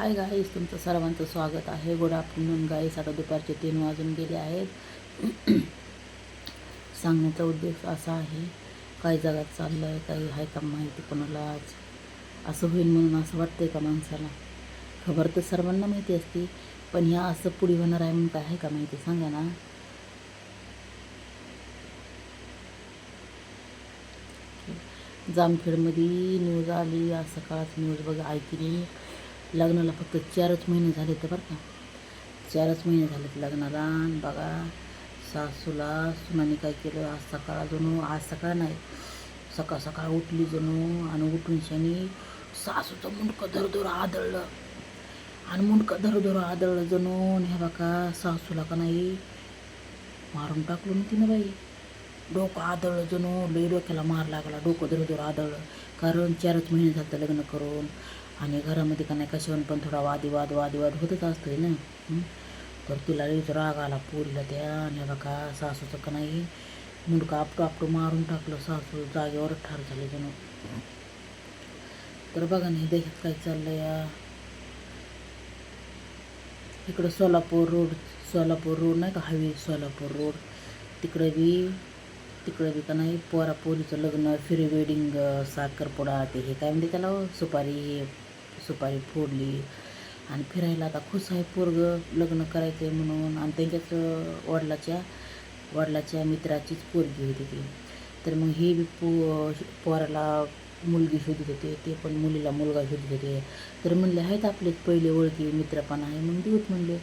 Hi guys तुमचं सर्वांचं स्वागत आहे. गुड आफ्टरनून गाईस आता दुपारचे तीन वाजून गेले आहेत. सांगण्याचा उद्देश असा आहे काय जगात चाललं आहे काही आहे का माहिती कोणाला आज असं होईल म्हणून असं वाटतंय का माणसाला? खबर तर सर्वांना माहिती असते पण ह्या असं पुढे होणार आहे म्हणून काय आहे का माहिती? सांगा ना. जामखेडमध्ये न्यूज आली आज सकाळच न्यूज बघा ऐकली. लग्नाला फक्त चारच महिने झाले तर बरं का. चारच महिने झालेत लग्नाला बघा सासूला सुनाने काय केलं आज सकाळ जणू आज सकाळ नाही. सकाळ सकाळ उठली जणू आणि उठून शनी सासूचं मुंडकं धरधर आदळलं. आणि मुंडकं धरधर आदळलं जणू हे बघा सासूला का नाही मारून टाकलं ना तिनं बाई. डोकं आदळलं जणू लई डोक्याला मार लागला डोकं धरधर आदळलं. कारण चारच महिने झालं लग्न करून आणि घरामध्ये का नाही कशावर पण थोडा वादिवाद वादिवाद होतच असतोय ना. तर तिला राग आला पोरीला त्या. आणि बघा सासूचं का नाही मुंडका आपटू आपटू मारून टाकलं सासू जागेवर ठार झाले जणू. तर बघा नाही देशात काय चाललं या. इकडं सोलापूर रोड सोलापूर रोड नाही का हायवे सोलापूर रोड. तिकडे बी तिकडे बी का नाही पोरा पोरीचं लग्न फ्री वेडिंग साखरपुडा ते हे काय म्हणते त्याला हो? सुपारी हे सुपारी फोडली आणि फिरायला आता खुश आहे पोरग लग्न करायचं आहे म्हणून. आणि त्यांच्याच वडिलाच्या वडिलाच्या मित्राचीच पोरगी होती ती. तर मग हे बी पो पोराला मुलगी शोधत होते ते पण मुलीला मुलगा शोधत होते. तर म्हणले आहेत आपले पहिले ओळखी मित्र पण आहे. मग देऊत म्हणले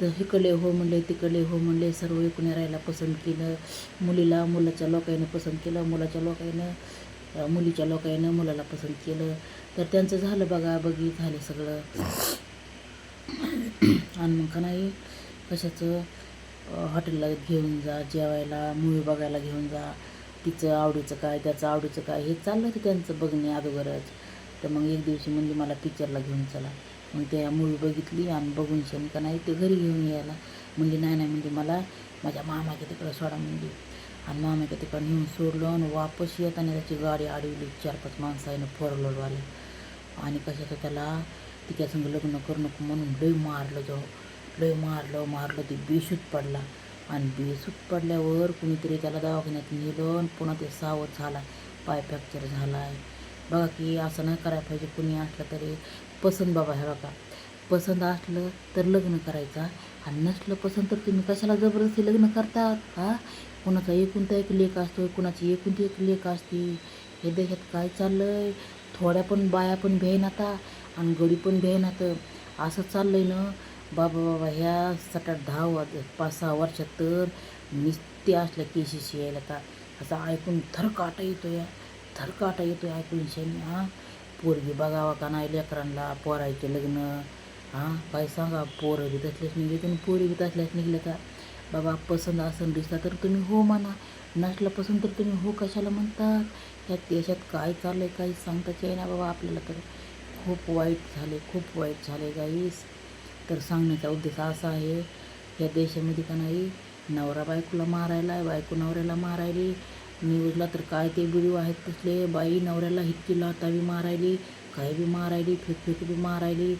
तर इकडले हो म्हणले तिकडले हो म्हणले सर्व एकूण राहायला पसंत केलं. मुलीला मुलाच्या लोकांनी पसंत केलं मुलाच्या लोकांनी मुलीच्या लोकांनं मुलाला पसंत केलं. तर त्यांचं झालं बघा बघी झालं सगळं. आणि मग का नाही कशाचं? हॉटेलला घेऊन जा जेवायला मूवी बघायला घेऊन जा. तिचं आवडीचं काय त्याचं आवडीचं काय हे चाललं होतं त्यांचं बघणे अगोदरच. तर मग एक दिवशी म्हणजे मला पिक्चरला घेऊन चला. मग त्या मूवी बघितली आणि बघून शेण का नाही ते घरी घेऊन यायला. म्हणजे नाही नाही म्हणजे मला माझ्या मामाच्या तिकडं सोडा म्हणजे. आणि मामाच्या तिकडं नेऊन सोडलं आणि वापस येताना त्याची गाडी अडवली चार पाच माणसं आहे ना फोर व्हीलरवाले आणि कशाचं त्याला तिच्या संग लग्न करू नको म्हणून लय मारलं जाऊ लय मारलं मारलं ते बेशूत पडला आणि बेशूत पडल्यावर कुणीतरी त्याला दवाखान्यात नेलं आणि पुन्हा ते सावध झाला पाय फ्रॅक्चर झाला आहे बघा की असं नाही करायला पाहिजे कुणी असलं तरी पसंत बाबा हे बघा पसंत असलं तर लग्न करायचा आणि नसलं पसंत तर तुम्ही कशाला जबरदस्ती लग्न करतात हा कुणाचा एकुणता एक लेख असतो कुणाची एकुणती एक लेख असते. हे देशात काय चाललं आहे थोड्या पण बाया पण भेनाता आणि गडी पण भेनात. असं चाललं आहे ना? बाबा बाबा ह्या सात आठ दहा वा पाच सहा वर्षात तर निस्ते असल्या केशीशी यायला का? असं ऐकून थरकाटा येतो या थरकाटा येतो ऐकून शेणी हां? पोरगी बघावा का नाही लेकरांना? पोरायचे लग्न हां? काय सांगा? पोरं बी तसलेच निघले तर पोरी बी तसल्याच निघले का? बाबा पसंत असं दिसला तर तुम्ही हो म्हणा. नसला पसंत तर तुम्ही हो कशाला म्हणतात? या देशात काय चाललं आहे काही सांगताच येईना बाबा आपल्याला तर. खूप वाईट झाले खूप वाईट झाले गाईस तर सांगण्याचा उद्देश असा आहे या देशामध्ये का नाही नवरा बायकोला मारायला बायको नवऱ्याला मारायली. न्यूजला तर काय ते व्हिडिओ आहेत तसले. बाई नवऱ्याला हिटकी लातावी मारायली काय बी मारायली फेकफेक बी मारायली.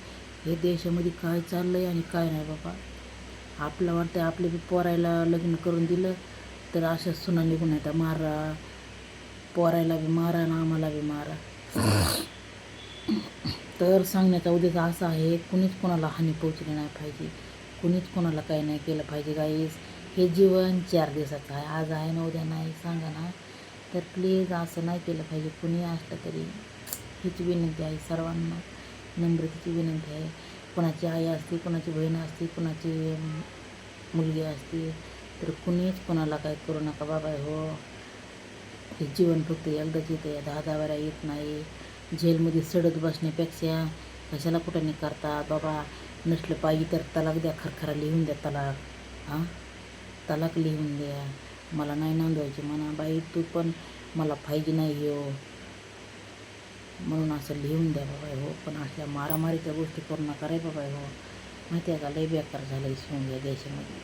हे देशामध्ये काय चाललं आहे आणि काय नाही बाबा. आपलं वाटतं आपले बी पोरायला लग्न करून दिलं तर अशा सुना निघून येतात मारा. पोरायला बी मारा ना आम्हाला बी मारा. तर सांगण्याचा उद्देश असा आहे कुणीच कोणाला हानी पोचली नाही पाहिजे. कुणीच कोणाला काही नाही केलं पाहिजे गाईस हे जीवन चार दिवसाचं आहे. आज आहे ना उद्या नाही. सांगा ना. तर प्लीज असं नाही केलं पाहिजे. कुणी असलं तरी हीच विनंती आहे सर्वांना. नम्रतेची विनंती आहे. कोणाची आई असते कोणाची बहीण असते कोणाची मुलगी असते तर कुणीच कोणाला काय करू नका बाबा हो. हे जीवन फक्त एकदाच येते दहा दहा वेळा येत नाही. जेलमध्ये सडत बसण्यापेक्षा कशाला कुठं नाही करतात बाबा नसलं पाहिजे तर तलाक द्या खरखरा लिहून द्या तलाक हां? तलाक लिहून द्या. मला नाही नांदवायची म्हणा बाई तू पण मला पाहिजे नाही हो. म्हणून असं लिहून द्या बाबा हो. पण असल्या मारामारीच्या गोष्टी पूर्ण नका रे बाबा हो. माहिती आहे का? लय बेकार झालं सोंग या देशामध्ये.